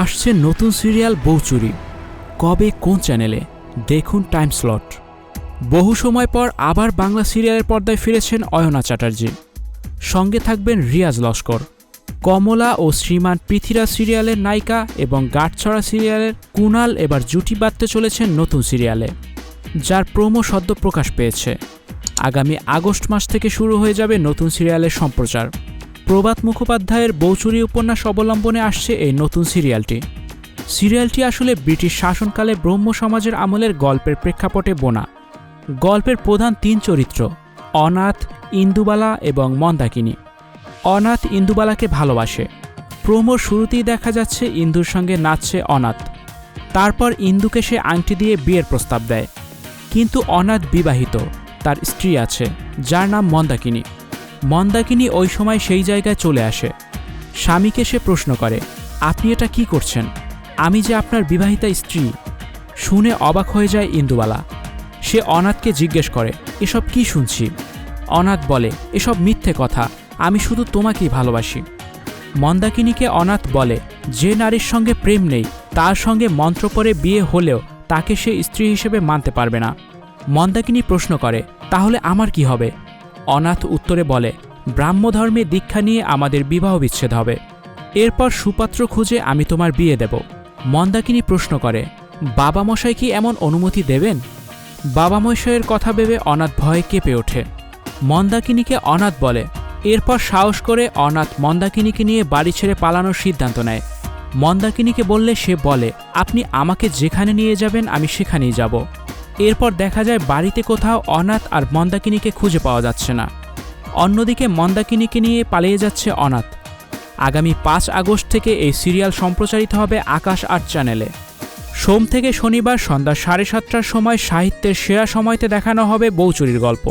আসছে নতুন সিরিয়াল বৌচুরি কবে কোন চ্যানেলে? দেখুন টাইম স্লট। বহু সময় পর আবার বাংলা সিরিয়ালের পর্দায় ফিরেছেন অয়না চ্যাটার্জি। সঙ্গে থাকবেন রিয়াজ লস্কর। কমলা ও শ্রীমান পৃথিরাজ সিরিয়ালের নায়িকা এবং গাঁটছড়া সিরিয়ালের কুনাল এবার জুটি বাঁধতে চলেছেন নতুন সিরিয়ালে, যার প্রোমো সদ্য প্রকাশ পেয়েছে। আগামী আগস্ট মাস থেকে শুরু হয়ে যাবে নতুন সিরিয়ালের সম্প্রচার। প্রভাত মুখোপাধ্যায়ের বৌচুরি উপন্যাস অবলম্বনে আসছে এই নতুন সিরিয়ালটি। সিরিয়ালটি আসলে ব্রিটিশ শাসনকালে ব্রহ্ম সমাজের আমলের গল্পের প্রেক্ষাপটে বোনা। গল্পের প্রধান তিন চরিত্র, অনাথ, ইন্দুবালা এবং মন্দাকিনী। অনাথ ইন্দুবালাকে ভালোবাসে। প্রোমোর শুরুতেই দেখা যাচ্ছে ইন্দুর সঙ্গে নাচছে অনাথ। তারপর ইন্দুকে সে আংটি দিয়ে বিয়ের প্রস্তাব দেয়। কিন্তু অনাথ বিবাহিত, তার স্ত্রী আছে, যার নাম মন্দাকিনী। মন্দাকিনী ওই সময় সেই জায়গায় চলে আসে। স্বামীকে সে প্রশ্ন করে, আপনি এটা কি করছেন? আমি যে আপনার বিবাহিতা স্ত্রী। শুনে অবাক হয়ে যায় ইন্দুবালা। সে অনাথকে জিজ্ঞেস করে, এসব কি শুনছি? অনাথ বলে, এসব মিথ্যে কথা, আমি শুধু তোমাকেই ভালোবাসি। মন্দাকিনীকে অনাথ বলে, যে নারীর সঙ্গে প্রেম নেই, তার সঙ্গে মন্ত্র পরে বিয়ে হলেও তাকে সে স্ত্রী হিসেবে মানতে পারবে না। মন্দাকিনী প্রশ্ন করে, তাহলে আমার কি হবে? অনাথ উত্তরে বলে, ব্রাহ্মধর্মে দীক্ষা নিয়ে আমাদের বিবাহ বিচ্ছেদ হবে। এরপর সুপাত্র খুঁজে আমি তোমার বিয়ে দেব। মন্দাকিনী প্রশ্ন করে বাবা মশাই কি এমন অনুমতি দেবেন? বাবা মশাইয়ের কথা ভেবে অনাথ ভয়ে কেঁপে ওঠে। মন্দাকিনীকে অনাথ বলে, এরপর সাহস করে অনাথ মন্দাকিনীকে নিয়ে বাড়ি ছেড়ে পালানোর সিদ্ধান্ত নেয়। মন্দাকিনীকে বললে সে বলে, আপনি আমাকে যেখানে নিয়ে যাবেন, আমি সেখানেই যাব। এরপর দেখা যায় বাড়িতে কোথাও অনাথ আর মন্দাকিনীকে খুঁজে পাওয়া যাচ্ছে না। অন্যদিকে মন্দাকিনীকে নিয়ে পালিয়ে যাচ্ছে অনাথ। আগামী পাঁচ আগস্ট থেকে এই সিরিয়াল সম্প্রচারিত হবে আকাশ আট চ্যানেলে। সোম থেকে শনিবার সন্ধ্যা সাড়ে সাতটার সময় সাহিত্যের সেরা সময়তে দেখানো হবে বৌচুরির গল্প।